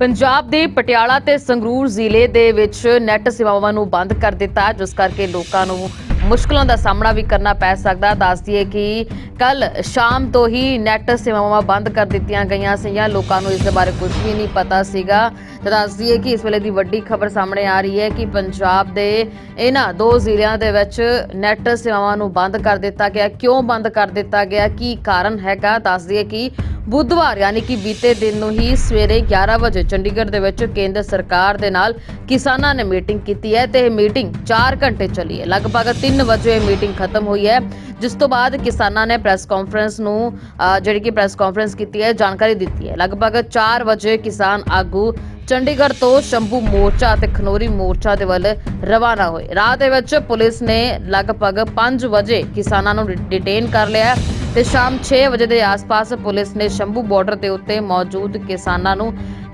ਪੰਜਾਬ ਦੇ ਪਟਿਆਲਾ ਤੇ ਸੰਗਰੂਰ ਜ਼ਿਲ੍ਹੇ ਦੇ ਵਿੱਚ ਨੈੱਟ ਸੇਵਾਵਾਂ ਨੂੰ ਬੰਦ ਕਰ ਦਿੱਤਾ, ਜਿਸ ਕਰਕੇ ਲੋਕਾਂ ਨੂੰ ਮੁਸ਼ਕਲਾਂ ਦਾ ਸਾਹਮਣਾ ਵੀ ਕਰਨਾ ਪੈ ਸਕਦਾ। ਦੱਸ ਦਈਏ ਕਿ ਕੱਲ ਸ਼ਾਮ ਤੋਂ ਹੀ ਨੈੱਟ ਸੇਵਾਵਾਂ ਬੰਦ ਕਰ ਦਿੱਤੀਆਂ ਗਈਆਂ ਸੀਗੀਆਂ। ਲੋਕਾਂ ਨੂੰ ਇਸ ਦੇ ਬਾਰੇ ਕੁਝ ਵੀ ਨਹੀਂ ਪਤਾ ਸੀਗਾ। ਤਾਂ ਦੱਸ ਦਈਏ ਕਿ ਇਸ ਵੇਲੇ ਦੀ ਵੱਡੀ ਖਬਰ ਸਾਹਮਣੇ ਆ ਰਹੀ ਹੈ ਕਿ ਪੰਜਾਬ ਦੇ ਇਹਨਾਂ ਦੋ ਜ਼ਿਲ੍ਹਿਆਂ ਦੇ ਵਿੱਚ ਨੈੱਟ ਸੇਵਾਵਾਂ ਨੂੰ ਬੰਦ ਕਰ ਦਿੱਤਾ ਗਿਆ। ਕਿਉਂ ਬੰਦ ਕਰ ਦਿੱਤਾ ਗਿਆ? ਕੀ ਕਾਰਨ ਹੈਗਾ? ਦੱਸ ਦਈਏ ਕਿ ਬੁੱਧਵਾਰ ਯਾਨੀ ਕਿ ਬੀਤੇ ਦਿਨ ਨੂੰ ਹੀ ਸਵੇਰੇ 11 ਵਜੇ ਚੰਡੀਗੜ੍ਹ ਦੇ ਵਿੱਚ ਕੇਂਦਰ ਸਰਕਾਰ ਦੇ ਨਾਲ ਕਿਸਾਨਾਂ ਨੇ ਮੀਟਿੰਗ ਕੀਤੀ ਹੈ ਤੇ ਇਹ ਮੀਟਿੰਗ 4 ਘੰਟੇ ਚੱਲੀ ਹੈ। ਲਗਭਗ 3 ਵਜੇ ਇਹ ਮੀਟਿੰਗ ਖਤਮ ਹੋਈ ਹੈ। ਜਿਸ ਤੋਂ ਬਾਅਦ ਕਿਸਾਨਾਂ ਨੇ ਪ੍ਰੈਸ ਕਾਨਫਰੰਸ ਨੂੰ ਜਿਹੜੀ ਕਿ ਪ੍ਰੈਸ ਕਾਨਫਰੰਸ ਕੀਤੀ ਹੈ, ਜਾਣਕਾਰੀ ਦਿੱਤੀ ਹੈ। ਲਗਭਗ 4 ਵਜੇ ਕਿਸਾਨ ਆਗੂ ਚੰਡੀਗੜ੍ਹ ਤੋਂ ਸ਼ੰਭੂ ਮੋਰਚਾ ਅਤੇ ਖਨੋਰੀ ਮੋਰਚਾ ਦੇ ਵੱਲ ਰਵਾਨਾ ਹੋਏ। ਰਾਹ ਦੇ ਵਿੱਚ ਪੁਲਿਸ ਨੇ ਲਗਭਗ 5 ਵਜੇ ਕਿਸਾਨਾਂ ਨੂੰ ਡਿ- ਡਿਟੇਨ ਕਰ ਲਿਆ ਤੇ ਸ਼ਾਮ 6 ਵਜੇ ਦੇ ਆਸ-ਪਾਸ ਪੁਲਿਸ ਨੇ ਸ਼ੰਭੂ ਬਾਰਡਰ ਦੇ ਉੱਤੇ ਮੌਜੂਦ ਕਿਸਾਨਾਂ ਨੂੰ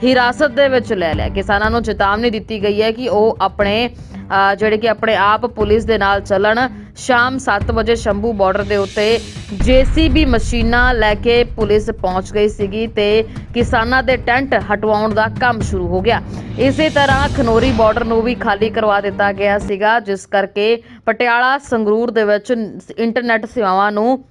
ਹਿਰਾਸਤ ਦੇ ਵਿੱਚ ਲੈ ਲਿਆ। ਕਿਸਾਨਾਂ ਨੂੰ ਚੇਤਾਵਨੀ ਦਿੱਤੀ ਗਈ ਹੈ ਕਿ ਉਹ ਆਪਣੇ ਜਿਹੜੇ ਕਿ ਆਪਣੇ ਆਪ ਪੁਲਿਸ ਦੇ ਨਾਲ ਚੱਲਣ। ਸ਼ਾਮ 7 ਵਜੇ ਸ਼ੰਭੂ ਬਾਰਡਰ ਦੇ ਉੱਤੇ ਜੀਸੀਬੀ ਮਸ਼ੀਨਾਂ ਲੈ ਕੇ ਪੁਲਿਸ ਪਹੁੰਚ ਗਈ ਸੀਗੀ ਤੇ ਕਿਸਾਨਾਂ ਦੇ ਟੈਂਟ ਹਟਵਾਉਣ ਦਾ ਕੰਮ ਸ਼ੁਰੂ ਹੋ ਗਿਆ। ਇਸੇ ਤਰ੍ਹਾਂ ਖਨੋਰੀ ਬਾਰਡਰ ਨੂੰ ਵੀ ਖਾਲੀ ਕਰਵਾ ਦਿੱਤਾ ਗਿਆ ਸੀਗਾ, ਜਿਸ ਕਰਕੇ ਪਟਿਆਲਾ ਸੰਗਰੂਰ ਦੇ ਵਿੱਚ ਇੰਟਰਨੈਟ ਸੇਵਾਵਾਂ ਨੂੰ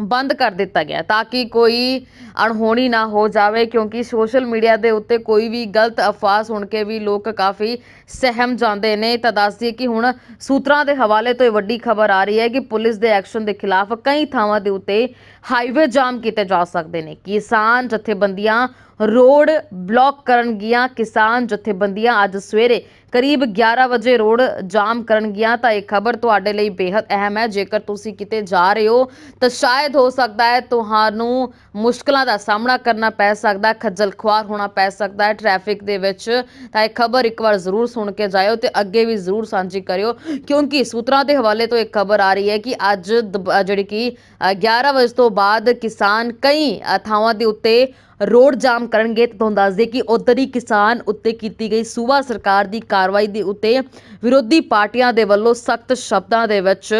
ਬੰਦ ਕਰ ਦਿੱਤਾ ਗਿਆ ਤਾਂ ਕਿ ਕੋਈ ਅਣਹੋਣੀ ਨਾ ਹੋ ਜਾਵੇ, ਕਿਉਂਕਿ ਸੋਸ਼ਲ ਮੀਡੀਆ ਦੇ ਉੱਤੇ ਕੋਈ ਵੀ ਗਲਤ ਅਫਵਾਹ ਸੁਣ ਕੇ ਵੀ ਲੋਕ ਕਾਫੀ ਸਹਿਮ ਜਾਂਦੇ ਨੇ। ਤਾਂ ਦੱਸਦੀ ਕਿ ਹੁਣ ਸੂਤਰਾਂ ਦੇ ਹਵਾਲੇ ਤੋਂ ਇਹ ਵੱਡੀ ਖਬਰ ਆ ਰਹੀ ਹੈ ਕਿ ਪੁਲਿਸ ਦੇ ਐਕਸ਼ਨ ਦੇ ਖਿਲਾਫ ਕਈ ਥਾਵਾਂ ਦੇ ਉੱਤੇ ਹਾਈਵੇ ਜਾਮ ਕੀਤੇ ਜਾ ਸਕਦੇ ਨੇ। ਕਿਸਾਨ ਜਥੇਬੰਦੀਆਂ ਰੋਡ ਬਲੌਕ ਕਰਨਗੀਆਂ ਕਿਸਾਨ ਜਥੇਬੰਦੀਆਂ ਅੱਜ ਸਵੇਰੇ ਕਰੀਬ 11 ਵਜੇ ਰੋਡ ਜਾਮ ਕਰਨਗੀਆਂ ਤਾਂ ਇਹ ਖਬਰ ਤੁਹਾਡੇ ਲਈ ਬੇहद ਅਹਿਮ ਹੈ। ਜੇਕਰ ਤੁਸੀਂ ਕਿਤੇ ਜਾ ਰਹੇ ਹੋ ਤਾਂ ਸ਼ਾਇਦ ਹੋ ਸਕਦਾ ਹੈ ਤੁਹਾਨੂੰ ਮੁਸ਼ਕਲਾਂ ਦਾ ਸਾਹਮਣਾ ਕਰਨਾ ਪੈ ਸਕਦਾ ਖੱਜਲ ਖੁਆਰ ਹੋਣਾ ਪੈ ਸਕਦਾ ਹੈ ਟ੍ਰੈਫਿਕ ਦੇ ਵਿੱਚ। ਤਾਂ ਇਹ ਖਬਰ ਇੱਕ ਵਾਰ ਜ਼ਰੂਰ ਸੁਣ ਕੇ ਜਾਇਓ ਤੇ ਅੱਗੇ ਵੀ ਜ਼ਰੂਰ ਸਾਂਝੀ ਕਰਿਓ ਕਿਉਂਕਿ ਸੂਤਰਾਂ ਦੇ ਹਵਾਲੇ ਤੋਂ ਇੱਕ ਖਬਰ ਆ ਰਹੀ ਹੈ ਕਿ ਅੱਜ ਦੁਪ- ਜਿਹੜੀ ਕਿ ਅ, 11 ਵਜੇ ਤੋਂ ਬਾਅਦ ਕਿਸਾਨ ਕਈ ਥਾਵਾਂ ਦੇ ਉੱਤੇ ਰੋਡ ਜਾਮ ਕਰਨਗੇ ਤਾਂ ਤੁਹਾਨੂੰ ਦੱਸ ਦੇ ਕਿ ਉਧਰ ਹੀ ਕਿਸਾਨ ਉੱਤੇ ਕੀਤੀ ਗਈ ਸੂਬਾ ਸਰਕਾਰ ਦੀ ਕਾਰਵਾਈ ਦੇ ਉੱਤੇ ਵਿਰੋਧੀ ਪਾਰਟੀਆਂ ਦੇ ਵੱਲੋਂ ਸਖਤ ਸ਼ਬਦਾਂ ਦੇ ਵਿੱਚ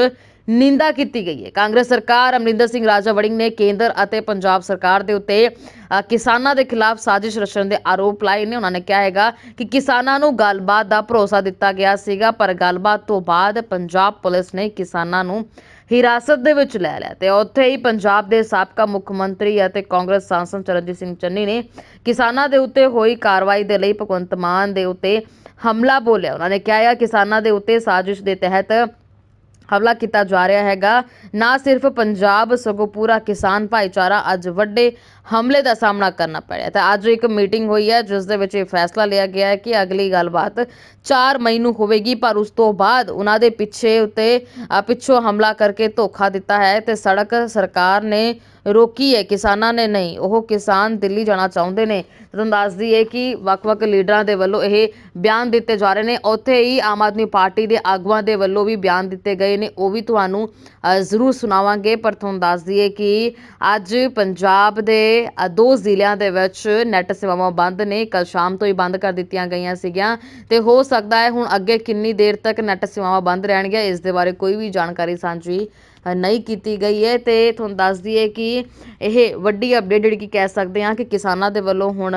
ਨਿੰਦਾ ਕੀਤੀ ਗਈ ਹੈ। ਕਾਂਗਰਸ ਸਰਕਾਰ ਅਮਰਿੰਦਰ ਸਿੰਘ ਰਾਜਾ ਵੜਿੰਗ ਨੇ ਕੇਂਦਰ ਅਤੇ ਪੰਜਾਬ ਸਰਕਾਰ ਦੇ ਉੱਤੇ ਕਿਸਾਨਾਂ ਦੇ ਖਿਲਾਫ ਸਾਜ਼ਿਸ਼ ਰਚਣ ਦੇ ਆਰੋਪ ਲਾਏ ਨੇ। ਉਹਨਾਂ ਨੇ ਕਿਹਾ ਹੈਗਾ ਕਿ ਕਿਸਾਨਾਂ ਨੂੰ ਗੱਲਬਾਤ ਦਾ ਭਰੋਸਾ ਦਿੱਤਾ ਗਿਆ ਸੀਗਾ, ਪਰ ਗੱਲਬਾਤ ਤੋਂ ਬਾਅਦ ਪੰਜਾਬ ਪੁਲਿਸ ਨੇ ਕਿਸਾਨਾਂ ਨੂੰ ਹਿਰਾਸਤ ਦੇ ਵਿੱਚ ਲੈ ਲਿਆ ਤੇ ਉੱਥੇ ਹੀ ਪੰਜਾਬ ਦੇ ਸਾਬਕਾ ਮੁੱਖ ਮੰਤਰੀ ਅਤੇ ਕਾਂਗਰਸ ਸਾਂਸਦ ਚਰਨਜੀਤ ਸਿੰਘ ਚੰਨੀ ਨੇ ਕਿਸਾਨਾਂ ਦੇ ਉੱਤੇ ਹੋਈ ਕਾਰਵਾਈ ਦੇ ਲਈ ਭਗਵੰਤ ਮਾਨ ਦੇ ਉੱਤੇ ਹਮਲਾ ਬੋਲਿਆ। ਉਹਨਾਂ ਨੇ ਕਿਹਾ ਹੈ, ਕਿਸਾਨਾਂ ਦੇ ਉੱਤੇ ਸਾਜ਼ਿਸ਼ ਦੇ ਤਹਿਤ ਹਮਲਾ ਕੀਤਾ ਜਾ ਰਿਹਾ ਹੈਗਾ। ਨਾ ਸਿਰਫ ਪੰਜਾਬ ਸਗੋਂ ਪੂਰਾ ਕਿਸਾਨ ਭਾਈਚਾਰਾ ਅੱਜ ਵੱਡੇ ਹਮਲੇ ਦਾ ਸਾਹਮਣਾ ਕਰਨਾ ਪੈ ਰਿਹਾ ਤਾਂ ਅੱਜ ਇੱਕ ਮੀਟਿੰਗ ਹੋਈ ਹੈ, ਜਿਸ ਦੇ ਵਿੱਚ ਇਹ ਫੈਸਲਾ ਲਿਆ ਗਿਆ ਹੈ ਕਿ ਅਗਲੀ ਗੱਲਬਾਤ 4 ਮਈ ਨੂੰ ਹੋਵੇਗੀ, ਪਰ ਉਸ ਤੋਂ ਬਾਅਦ ਉਹਨਾਂ ਦੇ ਪਿੱਛੇ ਉੱਤੇ ਪਿੱਛੋਂ ਹਮਲਾ ਕਰਕੇ ਧੋਖਾ ਦਿੱਤਾ ਹੈ ਤੇ ਸੜਕ ਸਰਕਾਰ ਨੇ ਰੋਕੀ ਹੈ। ਕਿਸਾਨਾਂ ਨੇ ਨਹੀਂ, ਉਹ ਕਿਸਾਨ ਦਿੱਲੀ ਜਾਣਾ ਚਾਹੁੰਦੇ ਨੇ। ਤੁਹਾਨੂੰ ਦੱਸ ਦਈਏ ਕਿ ਵੱਖ-ਵੱਖ ਲੀਡਰਾਂ ਦੇ ਵੱਲੋਂ ਇਹ ਬਿਆਨ ਦਿੱਤੇ ਜਾ ਰਹੇ ਨੇ। ਉੱਥੇ ਹੀ ਆਮ ਆਦਮੀ ਪਾਰਟੀ ਦੇ ਆਗੂਆਂ ਦੇ ਵੱਲੋਂ ਵੀ ਬਿਆਨ ਦਿੱਤੇ ਗਏ ਨੇ। ਉਹ ਵੀ ਤੁਹਾਨੂੰ ਜ਼ਰੂਰ ਸੁਣਾਵਾਂਗੇ। ਪਰ ਤੁਹਾਨੂੰ ਦੱਸ ਦਈਏ ਕਿ ਅੱਜ ਪੰਜਾਬ ਦੇ ਦੋ ਜ਼ਿਲ੍ਹਿਆਂ ਦੇ ਵਿੱਚ ਨੈੱਟ ਸੇਵਾਵਾਂ ਬੰਦ ਨੇ। ਕੱਲ ਸ਼ਾਮ ਤੋਂ ਹੀ ਬੰਦ ਕਰ ਦਿੱਤੀਆਂ ਗਈਆਂ ਸੀਗੀਆਂ। ਤੇ ਹੋ ਸਕਦਾ ਹੈ ਹੁਣ ਅੱਗੇ ਕਿੰਨੀ ਦੇਰ ਤੱਕ ਨੈੱਟ ਸੇਵਾਵਾਂ ਬੰਦ ਰਹਿਣਗੀਆਂ, ਇਸ ਦੇ ਬਾਰੇ ਕੋਈ ਵੀ ਜਾਣਕਾਰੀ ਸਾਂਝੀ ਨਹੀਂ ਕੀਤੀ ਗਈ ਹੈ। ਤੇ ਤੁਹਾਨੂੰ ਦੱਸ ਦਈਏ ਕਿ ਇਹ ਵੱਡੀ ਅਪਡੇਟ ਜਿਹੜੀ ਕਿ ਕਹਿ ਸਕਦੇ ਹਾਂ ਕਿ ਕਿਸਾਨਾਂ ਦੇ ਵੱਲੋਂ ਹੁਣ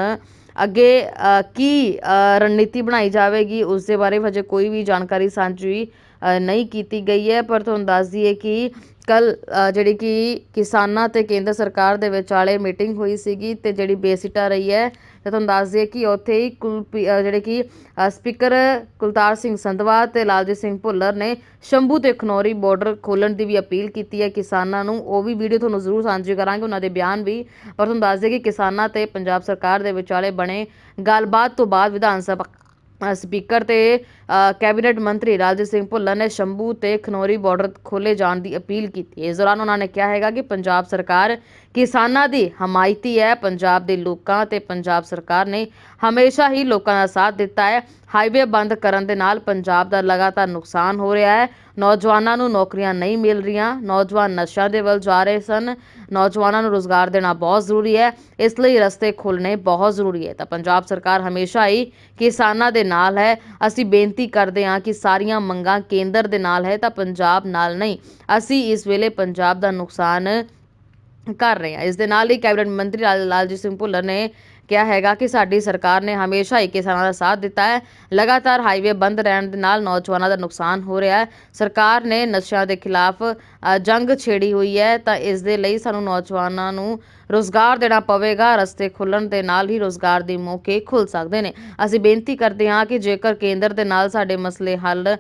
ਅੱਗੇ ਕੀ ਰਣਨੀਤੀ ਬਣਾਈ ਜਾਵੇਗੀ, ਉਸ ਦੇ ਬਾਰੇ ਹਜੇ ਕੋਈ ਵੀ ਜਾਣਕਾਰੀ ਸਾਂਝੀ ਨਹੀਂ ਕੀਤੀ ਗਈ ਹੈ। ਪਰ ਤੁਹਾਨੂੰ ਦੱਸ ਦਈਏ ਕਿ ਕੱਲ੍ਹ ਜਿਹੜੀ ਕਿ ਕਿਸਾਨਾਂ ਅਤੇ ਕੇਂਦਰ ਸਰਕਾਰ ਦੇ ਵਿਚਾਲੇ ਮੀਟਿੰਗ ਹੋਈ ਸੀਗੀ ਅਤੇ ਜਿਹੜੀ ਬੇਸਿਟਾ ਰਹੀ ਹੈ ਅਤੇ ਤੁਹਾਨੂੰ ਦੱਸ ਦਈਏ ਕਿ ਉੱਥੇ ਹੀ ਕੁਲਪੀ- ਅ, ਜਿਹੜੇ ਕਿ ਸਪੀਕਰ ਕੁਲਤਾਰ ਸਿੰਘ ਸੰਧਵਾ ਅਤੇ ਲਾਲਜੀਤ ਸਿੰਘ ਭੁੱਲਰ ਨੇ ਸ਼ੰਭੂ ਅਤੇ ਖਨੌਰੀ ਬਾਰਡਰ ਖੋਲ੍ਹਣ ਦੀ ਵੀ ਅਪੀਲ ਕੀਤੀ ਹੈ ਕਿਸਾਨਾਂ ਨੂੰ। ਉਹ ਵੀ ਵੀਡੀਓ ਤੁਹਾਨੂੰ ਜ਼ਰੂਰ ਸਾਂਝੀ ਕਰਾਂਗੇ ਉਹਨਾਂ ਦੇ ਬਿਆਨ ਵੀ। ਪਰ ਤੁਹਾਨੂੰ ਦੱਸ ਦਈਏ ਕਿ ਕਿਸਾਨਾਂ ਅਤੇ ਪੰਜਾਬ ਸਰਕਾਰ ਦੇ ਵਿਚਾਲੇ ਬਣੇ ਗੱਲਬਾਤ ਤੋਂ ਬਾਅਦ ਵਿਧਾਨ ਸਭਾ ਸਪੀਕਰ ਅਤੇ ਕੈਬਨਿਟ ਮੰਤਰੀ ਰਾਜੇ ਸਿੰਘ ਭੁੱਲਰ ਨੇ ਸ਼ੰਭੂ ਤੇ ਖਨੌਰੀ ਬਾਰਡਰ ਖੋਲੇ ਜਾਣ ਦੀ ਅਪੀਲ ਕੀਤੀ। ਇਸ ਦੌਰਾਨ ਉਹਨਾਂ ਨੇ ਕਿਹਾ ਹੈਗਾ ਕਿ ਪੰਜਾਬ ਸਰਕਾਰ ਕਿਸਾਨਾਂ ਦੀ ਹਮਾਇਤੀ ਹੈ, ਪੰਜਾਬ ਦੇ ਲੋਕਾਂ ਤੇ ਪੰਜਾਬ ਸਰਕਾਰ ਨੇ ਹਮੇਸ਼ਾ ਹੀ ਲੋਕਾਂ ਦਾ ਸਾਥ ਦਿੱਤਾ ਹੈ। ਹਾਈਵੇ ਬੰਦ ਕਰਨ ਦੇ ਨਾਲ ਪੰਜਾਬ ਦਾ ਲਗਾਤਾਰ ਨੁਕਸਾਨ ਹੋ ਰਿਹਾ ਹੈ। ਨੌਜਵਾਨਾਂ ਨੂੰ ਨੌਕਰੀਆਂ ਨਹੀਂ ਮਿਲ ਰਹੀਆਂ। ਨੌਜਵਾਨ ਨਸ਼ਿਆਂ ਦੇ ਵੱਲ ਜਾ ਰਹੇ ਸਨ। ਨੌਜਵਾਨਾਂ ਨੂੰ ਰੋਜ਼ਗਾਰ ਦੇਣਾ ਬਹੁਤ ਜ਼ਰੂਰੀ ਹੈ। ਇਸ ਲਈ ਰਸਤੇ ਖੋਲ੍ਹਣੇ ਬਹੁਤ ਜ਼ਰੂਰੀ ਹੈ। ਤਾਂ ਪੰਜਾਬ ਸਰਕਾਰ ਹਮੇਸ਼ਾ ਹੀ ਕਿਸਾਨਾਂ ਦੇ ਨਾਲ ਹੈ। ਅਸੀਂ ਬੇਨਤੀ ਕਰਦੇ ਹਾਂ ਕਿ ਸਾਰੀਆਂ ਮੰਗਾਂ ਕੇਂਦਰ ਦੇ ਨਾਲ ਹੈ ਤਾਂ ਪੰਜਾਬ ਨਾਲ ਨਹੀਂ। ਅਸੀਂ ਇਸ ਵੇਲੇ ਪੰਜਾਬ ਦਾ ਨੁਕਸਾਨ ਕਰ ਰਹੇ ਹਾਂ। ਇਸ ਦੇ ਨਾਲ ਹੀ ਕੈਬਨਿਟ ਮੰਤਰੀ ਲਾਲਜੀਤ ਸਿੰਘ ਭੁੱਲਰ ਨੇ ਕਿਹਾ ਹੈਗਾ ਕਿ ਸਾਡੀ ਸਰਕਾਰ ਨੇ ਹਮੇਸ਼ਾ ਹੀ ਕਿਸਾਨਾਂ ਦਾ ਸਾਥ ਦਿੱਤਾ ਹੈ। ਲਗਾਤਾਰ ਹਾਈਵੇ ਬੰਦ ਰਹਿਣ ਦੇ ਨਾਲ ਨੌਜਵਾਨਾਂ ਦਾ ਨੁਕਸਾਨ ਹੋ ਰਿਹਾ ਹੈ। ਸਰਕਾਰ ਨੇ ਨਸ਼ਿਆਂ ਦੇ ਖਿਲਾਫ ਜੰਗ ਛੇੜੀ ਹੋਈ ਹੈ ਤਾਂ ਇਸ ਦੇ ਲਈ ਸਾਨੂੰ ਨੌਜਵਾਨਾਂ ਨੂੰ ਰੋਜ਼ਗਾਰ ਦੇਣਾ ਪਵੇਗਾ, ਰਸਤੇ ਖੁੱਲਣ ਦੇ ਨਾਲ ਹੀ ਰੋਜ਼ਗਾਰ ਦੇ ਮੌਕੇ ਖੁੱਲ ਸਕਦੇ ਨੇ। ਅਸੀਂ ਬੇਨਤੀ ਕਰਦੇ ਹਾਂ ਕਿ ਜੇਕਰ ਕੇਂਦਰ ਦੇ ਨਾਲ ਸਾਡੇ ਮਸਲੇ ਹੱਲ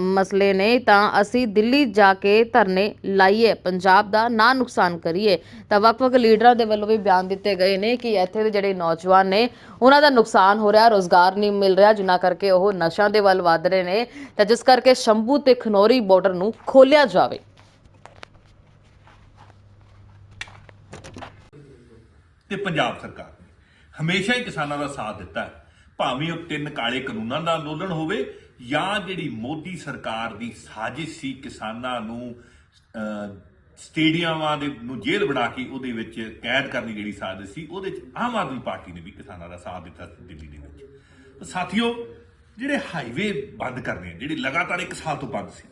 ਮਸਲੇ ਨੇ ਤਾਂ ਅਸੀਂ ਦਿੱਲੀ ਜਾ ਕੇ ਧਰਨੇ ਲਾਈਏ, ਪੰਜਾਬ ਦਾ ਨਾ ਨੁਕਸਾਨ ਕਰੀਏ। ਤਾਂ ਵੱਖ-ਵੱਖ ਲੀਡਰਾਂ ਦੇ ਵੱਲੋਂ ਵੀ ਬਿਆਨ ਦਿੱਤੇ ਗਏ ਨੇ ਕਿ ਇੱਥੇ ਦੇ ਜਿਹੜੇ ਨੌਜਵਾਨ ਨੇ, ਉਹਨਾਂ ਦਾ ਨੁਕਸਾਨ ਹੋ ਰਿਹਾ, ਰੋਜ਼ਗਾਰ ਨਹੀਂ ਮਿਲ ਰਿਹਾ, ਜਿਨ੍ਹਾਂ ਕਰਕੇ ਉਹ ਨਸ਼ਿਆਂ ਦੇ ਵੱਲ ਵੱਧ ਰਹੇ ਨੇ। ਤਾਂ ਜਿਸ ਕਰਕੇ ਸ਼ੰਭੂ ਤੇ ਖਨੌਰੀ ਬਾਰਡਰ ਨੂੰ ਖੋਲਿਆ ਜਾਵੇ। ਤੇ ਪੰਜਾਬ ਸਰਕਾਰ ਨੇ ਹਮੇਸ਼ਾ ਹੀ ਕਿਸਾਨਾਂ ਦਾ ਸਾਥ ਦਿੱਤਾ ਹੈ। ਭਾਵੇਂ ਉਹ ਤਿੰਨ ਕਾਲੇ ਕਾਨੂੰਨਾਂ ਦਾ ਅੰਦੋਲਨ ਹੋਵੇ ਜਾਂ ਜਿਹੜੀ ਮੋਦੀ ਸਰਕਾਰ ਦੀ ਸਾਜ਼ਿਸ਼ ਸੀ ਕਿਸਾਨਾਂ ਨੂੰ ਅਹ, ਸਟੇਡੀਅਮਾਂ ਦੇ ਨੂੰ ਜੇਲ੍ਹ ਬਣਾ ਕੇ ਉਹਦੇ ਵਿੱਚ ਕੈਦ ਕਰਨ ਦੀ ਜਿਹੜੀ ਸਾਜ਼ਿਸ਼ ਸੀ ਉਹਦੇ ਵਿੱਚ ਆਮ ਆਦਮੀ ਪਾਰਟੀ ਨੇ ਵੀ ਕਿਸਾਨਾਂ ਦਾ ਸਾਥ ਦਿੱਤਾ ਸੀ ਦਿੱਲੀ ਦੇ ਵਿੱਚ। ਸਾਥੀਓ ਜਿਹੜੇ ਹਾਈਵੇ ਬੰਦ ਕਰਨੇ ਜਿਹੜੇ ਲਗਾਤਾਰ ਇੱਕ ਸਾਲ ਤੋਂ ਬੰਦ ਸੀ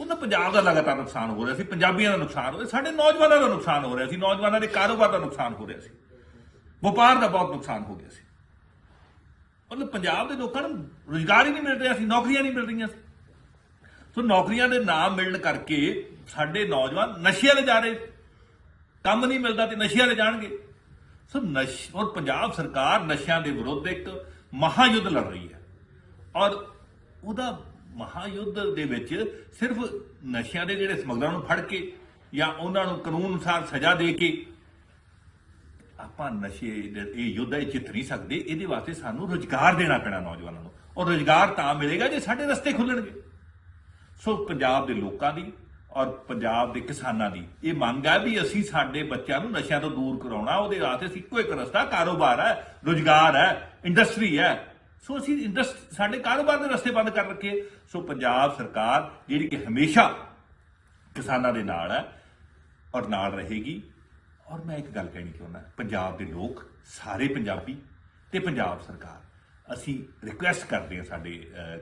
ਉਹਨਾਂ ਪੰਜਾਬ ਦਾ ਲਗਾਤਾਰ ਨੁਕਸਾਨ ਹੋ ਰਿਹਾ ਸੀ ਪੰਜਾਬੀਆਂ ਦਾ ਨੁਕਸਾਨ ਹੋ ਰਿਹਾ ਸਾਡੇ ਨੌਜਵਾਨਾਂ ਦਾ ਨੁਕਸਾਨ ਹੋ ਰਿਹਾ ਸੀ ਨੌਜਵਾਨਾਂ ਦੇ ਕਾਰੋਬਾਰ ਦਾ ਨੁਕਸਾਨ ਹੋ ਰਿਹਾ ਸੀ। ਵਪਾਰ ਦਾ ਬਹੁਤ ਨੁਕਸਾਨ ਹੋ ਗਿਆ ਸੀ। ਮਤਲਬ ਪੰਜਾਬ ਦੇ ਲੋਕਾਂ ਨੂੰ ਰੁਜ਼ਗਾਰ ਹੀ ਨਹੀਂ ਮਿਲ ਰਿਹਾ ਸੀ, ਨੌਕਰੀਆਂ ਨਹੀਂ ਮਿਲ ਰਹੀਆਂ ਸੀ। ਸੋ ਨੌਕਰੀਆਂ ਦੇ ਨਾ ਮਿਲਣ ਕਰਕੇ ਸਾਡੇ ਨੌਜਵਾਨ ਨਸ਼ਿਆਂ 'ਤੇ ਜਾ ਰਹੇ ਕੰਮ ਨਹੀਂ ਮਿਲਦਾ ਤੇ ਨਸ਼ਿਆਂ 'ਤੇ ਜਾਣਗੇ। ਸੋ ਨਸ਼, ਔਰ ਪੰਜਾਬ ਸਰਕਾਰ ਨਸ਼ਿਆਂ ਦੇ ਵਿਰੁੱਧ ਇੱਕ ਮਹਾਯੁੱਧ ਲੜ ਰਹੀ ਹੈ। ਔਰ ਉਹਦਾ ਮਹਾਯੁੱਧ ਦੇ ਵਿੱਚ ਸਿਰਫ ਨਸ਼ਿਆਂ ਦੇ ਜਿਹੜੇ ਸਮਗਲਰਾਂ ਨੂੰ ਫੜ ਕੇ ਜਾਂ ਉਹਨਾਂ ਨੂੰ ਕਾਨੂੰਨ ਅਨੁਸਾਰ ਸਜ਼ਾ ਦੇ ਕੇ ਆਪਾਂ ਨਸ਼ੇ ਇਹ ਯੁੱਧ ਇਹ ਜਿੱਤ ਨਹੀਂ ਸਕਦੇ, ਇਹਦੇ ਵਾਸਤੇ ਸਾਨੂੰ ਰੋਜ਼ਗਾਰ ਦੇਣਾ ਪੈਣਾ ਨੌਜਵਾਨਾਂ ਨੂੰ। ਔਰ ਰੋਜ਼ਗਾਰ ਤਾਂ ਮਿਲੇਗਾ ਜੇ ਸਾਡੇ ਰਸਤੇ ਖੁੱਲਣਗੇ। ਸੋ ਪੰਜਾਬ ਦੇ ਲੋਕਾਂ ਦੀ ਔਰ ਪੰਜਾਬ ਦੇ ਕਿਸਾਨਾਂ ਦੀ ਇਹ ਮੰਗ ਹੈ ਵੀ ਅਸੀਂ ਸਾਡੇ ਬੱਚਿਆਂ ਨੂੰ ਨਸ਼ਿਆਂ ਤੋਂ ਦੂਰ ਕਰਾਉਣਾ, ਉਹਦੇ ਵਾਸਤੇ ਅਸੀਂ ਇੱਕੋ ਇੱਕ ਰਸਤਾ, ਕਾਰੋਬਾਰ ਹੈ, ਰੋਜ਼ਗਾਰ ਹੈ ਇੰਡਸਟਰੀ ਹੈ। ਸੋ ਅਸੀਂ ਇੰਡਸਟ ਸਾਡੇ ਕਾਰੋਬਾਰ ਦੇ ਰਸਤੇ ਬੰਦ ਕਰ ਰੱਖੇ। ਸੋ ਪੰਜਾਬ ਸਰਕਾਰ ਜਿਹੜੀ ਕਿ ਹਮੇਸ਼ਾ ਕਿਸਾਨਾਂ ਦੇ ਨਾਲ ਹੈ ਔਰ ਨਾਲ ਰਹੇਗੀ। ਔਰ ਮੈਂ ਇੱਕ ਗੱਲ ਕਹਿਣੀ ਚਾਹੁੰਦਾ, ਪੰਜਾਬ ਦੇ ਲੋਕ, ਸਾਰੇ ਪੰਜਾਬੀ ਤੇ ਪੰਜਾਬ ਸਰਕਾਰ, ਅਸੀਂ ਰਿਕੁਐਸਟ ਕਰਦੇ ਹਾਂ ਸਾਡੇ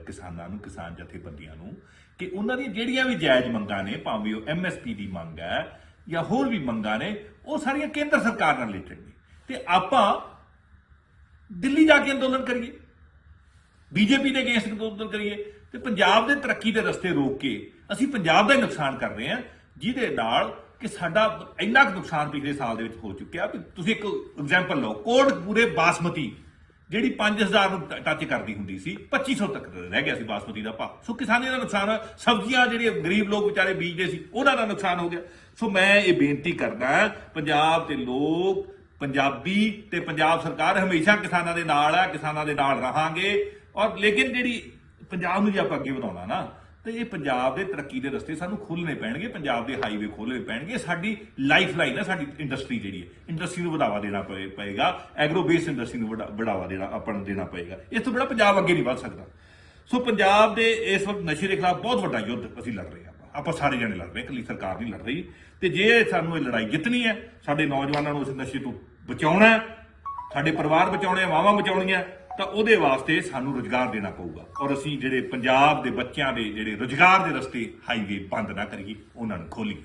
ਕਿਸਾਨਾਂ ਨੂੰ, ਕਿਸਾਨ ਜਥੇਬੰਦੀਆਂ ਨੂੰ ਕਿ ਉਹਨਾਂ ਦੀਆਂ ਜਿਹੜੀਆਂ ਵੀ ਜਾਇਜ਼ ਮੰਗਾਂ ਨੇ, ਭਾਵੇਂ ਉਹ ਐਮਐਸਪੀ ਦੀ ਮੰਗ ਹੈ ਜਾਂ ਹੋਰ ਵੀ ਮੰਗਾਂ ਨੇ, ਉਹ ਸਾਰੀਆਂ ਕੇਂਦਰ ਸਰਕਾਰ ਨਾਲ ਰਿਲੇਟਡ ਨੇ ਤੇ ਆਪਾਂ ਦਿੱਲੀ ਜਾ ਕੇ ਅੰਦੋਲਨ ਕਰੀਏ, ਬੀਜੇਪੀ ਦੇ ਅਗੇਂਸਟ ਅੰਦੋਲਨ ਕਰੀਏ, ਤੇ ਪੰਜਾਬ ਦੇ ਤਰੱਕੀ ਦੇ ਰਸਤੇ ਰੋਕ ਕੇ ਅਸੀਂ ਪੰਜਾਬ ਦਾ ਹੀ ਨੁਕਸਾਨ ਕਰ ਰਹੇ ਹਾਂ, ਜਿਹਦੇ ਨਾਲ ਕਿ ਸਾਡਾ ਇੰਨਾ ਕੁ ਨੁਕਸਾਨ ਪਿਛਲੇ ਸਾਲ ਦੇ ਵਿੱਚ ਹੋ ਚੁੱਕਿਆ ਵੀ ਤੁਸੀਂ ਇੱਕ ਐਗਜ਼ਾਮਪਲ ਲਓ ਕੋਟ ਪੂਰੇ ਬਾਸਮਤੀ, ਜਿਹੜੀ 5000 ਨੂੰ ਟੱਚ ਕਰਦੀ ਹੁੰਦੀ ਸੀ 2500 ਤੱਕ ਰਹਿ ਗਿਆ ਸੀ ਬਾਸਮਤੀ ਦਾ ਭਾਅ। ਸੋ ਕਿਸਾਨੀ ਦਾ ਨੁਕਸਾਨ, ਸਬਜ਼ੀਆਂ ਜਿਹੜੇ ਗਰੀਬ ਲੋਕ ਵਿਚਾਰੇ ਬੀਜਦੇ ਸੀ, ਉਹਨਾਂ ਦਾ ਨੁਕਸਾਨ ਹੋ ਗਿਆ। ਸੋ ਮੈਂ ਇਹ ਬੇਨਤੀ ਕਰਦਾ, ਪੰਜਾਬ ਦੇ ਲੋਕ, ਪੰਜਾਬੀ ਤੇ ਪੰਜਾਬ ਸਰਕਾਰ ਹਮੇਸ਼ਾ ਕਿਸਾਨਾਂ ਦੇ ਨਾਲ ਹੈ ਕਿਸਾਨਾਂ ਦੇ ਨਾਲ ਰਹਾਂਗੇ। ਔਰ ਲੇਕਿਨ ਜਿਹੜੀ ਪੰਜਾਬ ਨੂੰ ਜੇ ਆਪਾਂ ਅੱਗੇ ਵਧਾਉਣਾ ਨਾ ਤੇ ਇਹ ਪੰਜਾਬ ਦੇ ਤਰੱਕੀ ਦੇ ਰਸਤੇ ਸਾਨੂੰ ਖੋਲ੍ਹਣੇ ਪੈਣਗੇ ਪੰਜਾਬ ਦੇ ਹਾਈਵੇ ਖੋਲ੍ਹਣੇ ਪੈਣਗੇ। ਸਾਡੀ ਲਾਈਫ ਲਾਈਨ ਹੈ ਸਾਡੀ ਇੰਡਸਟਰੀ ਜਿਹੜੀ ਹੈ। ਇੰਡਸਟਰੀ ਨੂੰ ਵਧਾਵਾ ਦੇਣਾ ਪਏ- ਪਏਗਾ। ਐਗਰੋ ਬੇਸ ਇੰਡਸਟਰੀ ਨੂੰ ਵਡਾ- ਵਧਾਵਾ ਦੇਣਾ ਆਪਾਂ ਦੇਣਾ ਪਏਗਾ। ਇਸ ਤੋਂ ਬੜਾ ਪੰਜਾਬ ਅੱਗੇ ਨਹੀਂ ਵੱਧ ਸਕਦਾ। ਸੋ ਪੰਜਾਬ ਦੇ ਇਸ ਵਕਤ ਨਸ਼ੇ ਦੇ ਖਿਲਾਫ ਬਹੁਤ ਵੱਡਾ ਯੁੱਧ ਅਸੀਂ ਲੜ ਰਹੇ ਹਾਂ। ਆਪਾਂ ਸਾਰੇ ਜਣੇ ਲੜ ਰਹੇ ਹਾਂ, ਇਕੱਲੀ ਸਰਕਾਰ ਨਹੀਂ ਲੜ ਰਹੀ। ਤੇ ਜੇ ਸਾਨੂੰ ਇਹ ਲੜਾਈ ਜਿੱਤਣੀ ਹੈ ਸਾਡੇ ਨੌਜਵਾਨਾਂ ਨੂੰ ਇਸ ਨਸ਼ੇ ਤੋਂ ਬਚਾਉਣਾ ਹੈ ਸਾਡੇ ਪਰਿਵਾਰ ਬਚਾਉਣੇ ਆ ਮਾਵਾਂ ਬਚਾਉਣੀਆਂ ਤਾਂ ਉਹਦੇ ਵਾਸਤੇ ਸਾਨੂੰ ਰੁਜ਼ਗਾਰ ਦੇਣਾ ਪਊਗਾ। ਔਰ ਅਸੀਂ ਜਿਹੜੇ ਪੰਜਾਬ ਦੇ ਬੱਚਿਆਂ ਦੇ ਜਿਹੜੇ ਰੁਜ਼ਗਾਰ ਦੇ ਰਸਤੇ ਹਾਈਵੇ ਬੰਦ ਨਾ ਕਰੀਏ, ਉਹਨਾਂ ਨੂੰ ਖੋਲੀਏ।